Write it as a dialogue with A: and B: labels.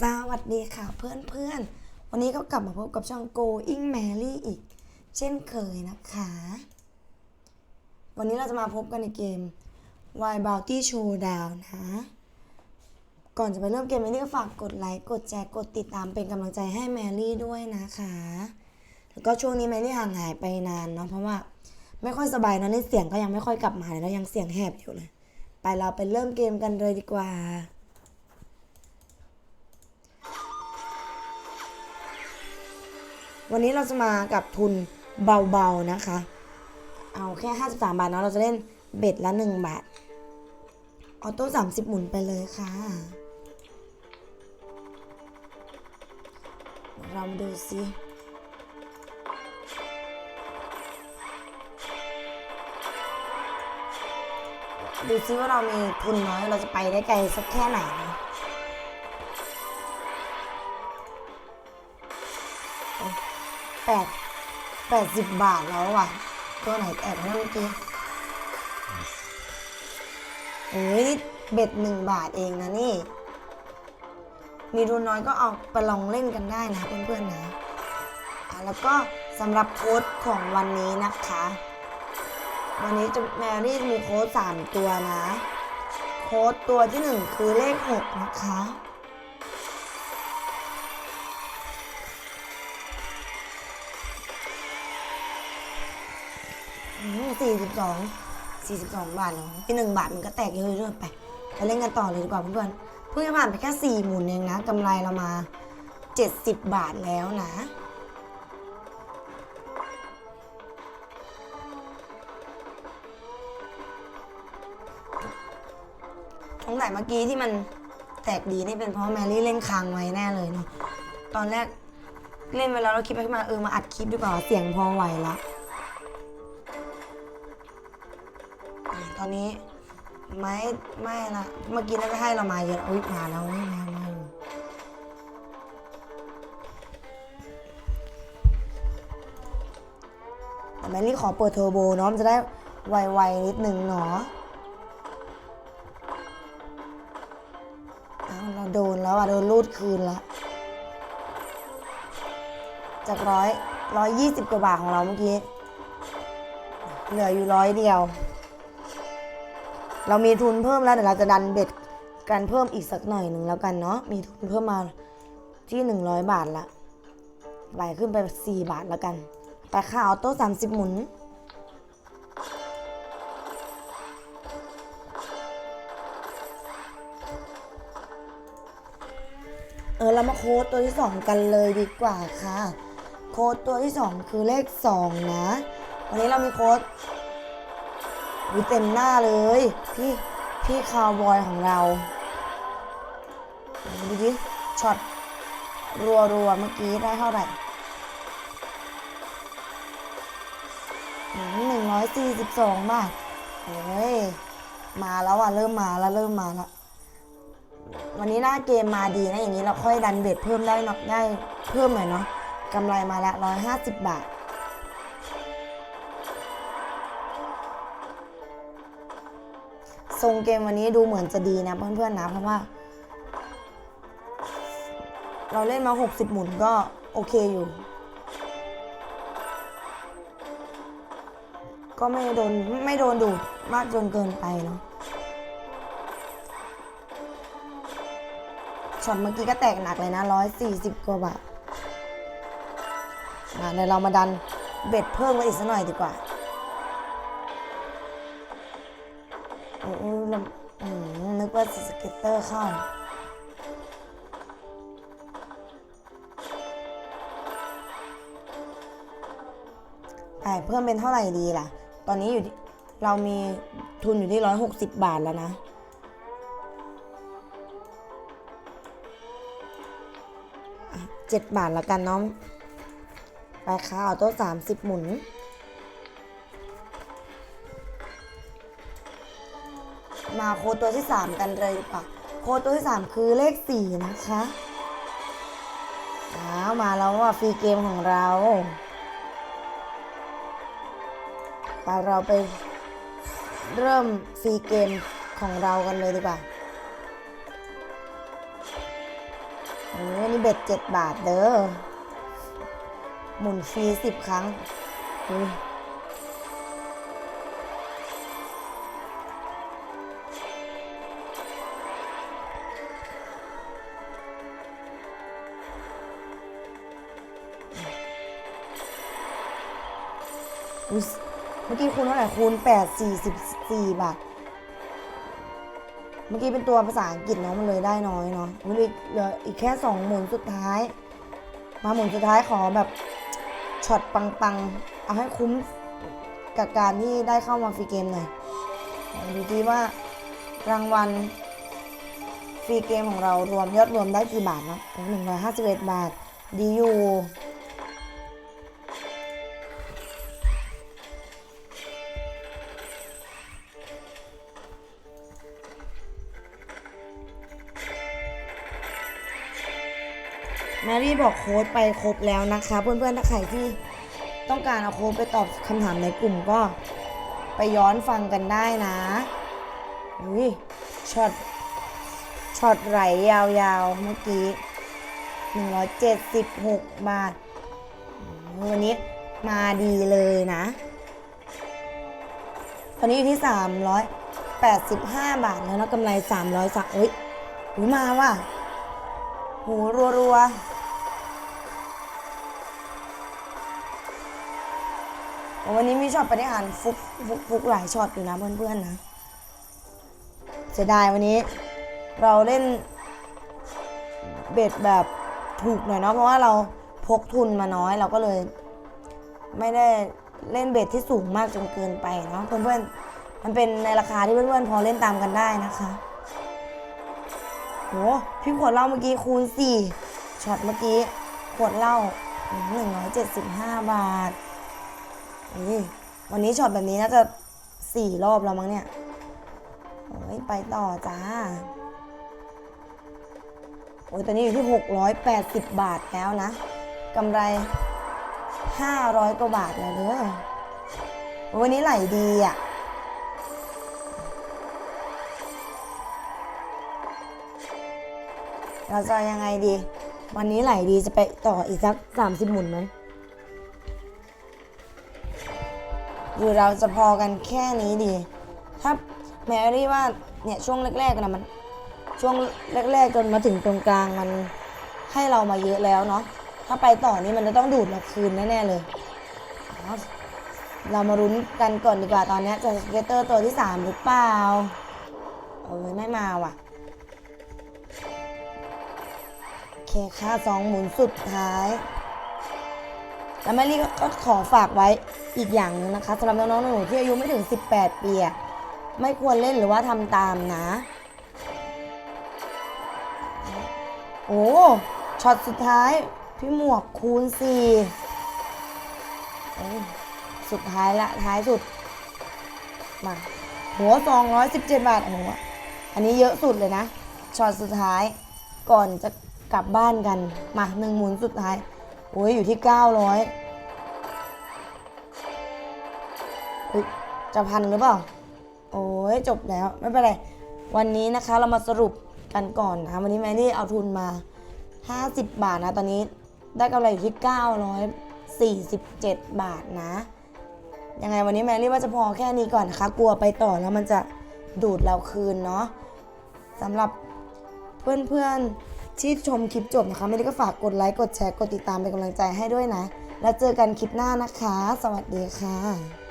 A: สวัสดีค่ะเพื่อนๆ วันนี้ก็กลับมาพบกับช่อง Going Mary อีก เช่นเคยนะคะ วันนี้เราจะมาพบกันในเกม Wild Bounty Showdown นะ ก่อนจะไปเริ่มเกมแมรี่ก็ฝากกดไลค์ กดแชร์ กดติดตามเป็นกำลังใจให้แมรี่ด้วยนะคะ แล้วก็ช่วงนี้แมรี่ห่างหายไปนานเนาะ เพราะว่าไม่ค่อยสบายเนอะนี่เสียงก็ยังไม่ค่อยกลับมาเลยแล้วยังเสียงแหบอยู่เลย ไปเราไปเริ่มเกมกันเลยดีกว่า วันนี้เราจะมากับทุนเบาๆนะคะ เอาแค่ 53 บาทเนาะเราจะเล่นเบ็ดละ 1 บาท ออโต้ 30 หมุนไปเลยค่ะ เรามาดูสิดูซิว่าเรามีทุนน้อยเราจะไปได้ไกลสักแค่ไหนนะ แปดแปดสิบบาทแล้วอะ ตัวไหนแอบนั่นเมื่อกี้เอ้ยเบ็ดหนึ่งบาทเองนะนี่ มีทุนน้อยก็เอาไปลองเล่นกันได้นะเพื่อนๆนะแล้วก็สำหรับโค้ดของวันนี้นะคะ วันนี้จะแมรี่มีโค้ดสามตัวนะ โค้ดตัวที่หนึ่งคือเลขหกนะคะ สี่สิบสองสี่สิบสองบาทแล้วที่หนึ่งบาทมันก็แตกเยอะๆไปไปเล่นกันต่อเลยดีกว่าเพื่อนๆเพิ่งจะผ่านไปแค่สี่หมุนเองนะกำไรเรามาเจ็ดสิบบาทแล้วนะตรงไหนเมื่อกี้ที่มันแตกดีนี่เป็นเพราะแมรี่เล่นค้างไว้แน่เลยเนาะตอนแรกเล่นไปแล้วเราคิดไปขึ้นมาเออมาอัดคลิปดีกว่าเสียงพอไหวละ อนนี้ไม่ไม่ละเมื่อกี้น่าจะให้เรามาเยอะอุ้ยมาแล้วเว้ยมามาอยู่แต่แมรี่ขอเปิดเทอร์โบเนาะมันจะได้ไวๆนิดนึงเนาะเอาเราโดนแล้วอะ โดนรูดคืนละจากร้อยร้อยยี่สิบกว่าบาทของเราเมื่อกี้ เหลืออยู่ร้อยเดียว เรามีทุนเพิ่มแล้วเดี๋ยวเราจะดันเบ็ดกันเพิ่มอีกสักหน่อยหนึ่งแล้วกันเนาะมีทุนเพิ่มมาที่ 100 บาทละไหลขึ้นไป 4 บาทแล้วกันแต่ค่าออโต้30 หมุน เออเรามาโค้ดตัวที่ 2 กันเลยดีกว่าค่ะ โค้ดตัวที่ 2 คือเลข 2 นะ วันนี้เรามีโค้ด วิเต็มหน้าเลย พี่พี่คาวบอยของเราดูดิช็อตรัวรัวๆเมื่อกี้ได้เท่าไหร่หนึ่งร้อยสี่สิบสองบาทเฮ้ย มาแล้วอะ เริ่มมาแล้วเริ่มมาแล้ววันนี้หน้าเกมมาดีนะอย่างนี้เราค่อยดันเบ็ดเพิ่มได้เนาะได้เพิ่มหน่อยเนาะกำไรมาละร้อยห้าสิบบาท ทรงเกมวันนี้ดูเหมือนจะดีนะเพื่อนๆนะเพราะว่า เราเล่นมา 60 หมุนก็โอเคอยู่ ก็ไม่โดนไม่โดนดูดมากจนเกินไปเนาะช็อตเมื่อกี้ก็แตกหนักเลยนะ 140 กว่าบาทมาเดี๋ยวเรามาดันเบ็ดเพิ่มมาอีกสักหน่อยดีกว่า มนึกว่าสเก็ตเตอร์เข้าไปเพิ่มเป็นเท่าไหร่ดีล่ะ ตอนนี้อยู่เรามีทุนอยู่ที่ร้อยหกสิบบาทแล้วนะ เจ็ดบาทแล้วกันน้อง ไปค่ะออโต้สามสิบหมุน มาโค้ดตัวที่ 3 กันเลยดีกว่าโค้ดตัวที่ 3 คือเลข 4 นะคะอ้าวมาแล้วอะฟรีเกมของเราปเราไปเริ่มฟรีเกมของเรากันเลยดีกว่าโอ้นี่เบ็ดเจ็ดบาทเด้อ หมุนฟรีสิบครั้งอุ้ย เมื่อกี้คูณเท่าไหร่คูณแปดสี่สิบสี่บาท เมื่อกี้เป็นตัวภาษาอังกฤษเนาะมันเลยได้น้อยเนาะมันเหลือเหลืออีกแค่สองหมุนสุดท้าย มาหมุนสุดท้ายขอแบบช็อตปังๆ เอาให้คุ้มกับการที่ได้เข้ามาฟรีเกมหน่อยดูดีว่ารางวัลฟรีเกมของเรารวมยอดรวมได้กี่บาทนะหนึ่งร้อยห้าสิบเอ็ดบาทดีอยู่ แมรี่บอกโค้ดไปครบแล้วนะคะ เพื่อนๆถ้าใครที่ต้องการเอาโค้ดไปตอบคำถามในกลุ่มก็ไปย้อนฟังกันได้นะอุ้ยช็อตช็อตไหลยาวๆ เมื่อกี้ 176 บาท วันนี้มาดีเลยนะ ตอนนี้อยู่ที่ 385 บาทแล้วนะกำไร 300สักอุ้ยอุ้ยมาว่ะโหรัวๆ วันนี้มีช็อตปฏิหารฟุกฟุกฟุกหลายช็อตอยู่นะเพื่อนๆนะเสียดายวันนี้ เราเล่นเบ็ดแบบถูกหน่อยเนาะเพราะว่าเราพกทุนมาน้อยเราก็เลย ไม่ได้เล่นเบ็ดที่สูงมากจนเกินไปเนาะเพื่อนๆมันเป็นในราคาที่เพื่อนๆพอเล่นตามกันได้นะคะโหพี่ขวดเหล้าเมื่อกี้คูณสี่ช็อตเมื่อกี้ขวดเหล้าหนึ่งร้อยเจ็ดสิบห้าบาท วันนี้ช็อตแบบนี้น่าจะสี่รอบแล้วมั้งเนี่ยโอ้ยไปต่อจ้า โอ้ยตอนนี้อยู่ที่หกร้อยแปดสิบบาทแล้วนะกำไรห้าร้อยกว่าบาทแล้วเด้อวันนี้ไหลดีอะเราจะยังไงดี วันนี้ไหลดีจะไปต่ออีกสักสามสิบหมุนไหม หรือเราจะพอกันแค่นี้ดี ถ้าแมรี่ว่าเนี่ยช่วงแรกๆนะมันช่วงแรกๆจนมาถึงตรงกลางมันให้เรามาเยอะแล้วเนาะถ้าไปต่อนี้มันจะต้องดูดเราคืนแน่ๆเลย เรามารุ้นกันก่อนดีกว่าตอนนี้จะสเกตเตอร์ตัวที่สามหรือเปล่าเออไม่มาว่ะ โอเคค่ะสองหมุนสุดท้าย แล้วแมรี่ก็ขอฝากไว้อีกอย่างหนึงนะคะสำหรับน้องๆหนูที่อายุไม่ถึง 18 ปีไม่ควรเล่นหรือว่าทำตามนะ โอ้ช็อตสุดท้ายพี่หมวกคูณสี่โอ้ยสุดท้ายละท้ายสุด มาหัว 217 บาทโอ้โหอันนี้เยอะสุดเลยนะช็อตสุดท้ายก่อนจะกลับบ้านกัน มาหนึ่งหมุนสุดท้าย โอ้ยอยู่ที่900อุ๊ยจะพันหรือเปล่า โอ้ยจบแล้วไม่เป็นไร วันนี้นะคะเรามาสรุปกันก่อนนะวันนี้แมรี่เอาทุนมา 50 บาทนะ ตอนนี้ได้กำไรอยู่ที่ 947 บาทนะ ยังไงวันนี้แมรี่ว่าจะพอแค่นี้ก่อนนะคะ กลัวไปต่อแล้วมันจะดูดเราคืนเนาะสำหรับเพื่อนๆ ที่ชมคลิปจบนะคะไม่ได้ก็ฝากกดไลค์กดแชร์กดติดตามเป็นกำลังใจให้ด้วยนะ แล้วเจอกันคลิปหน้านะคะ สวัสดีค่ะ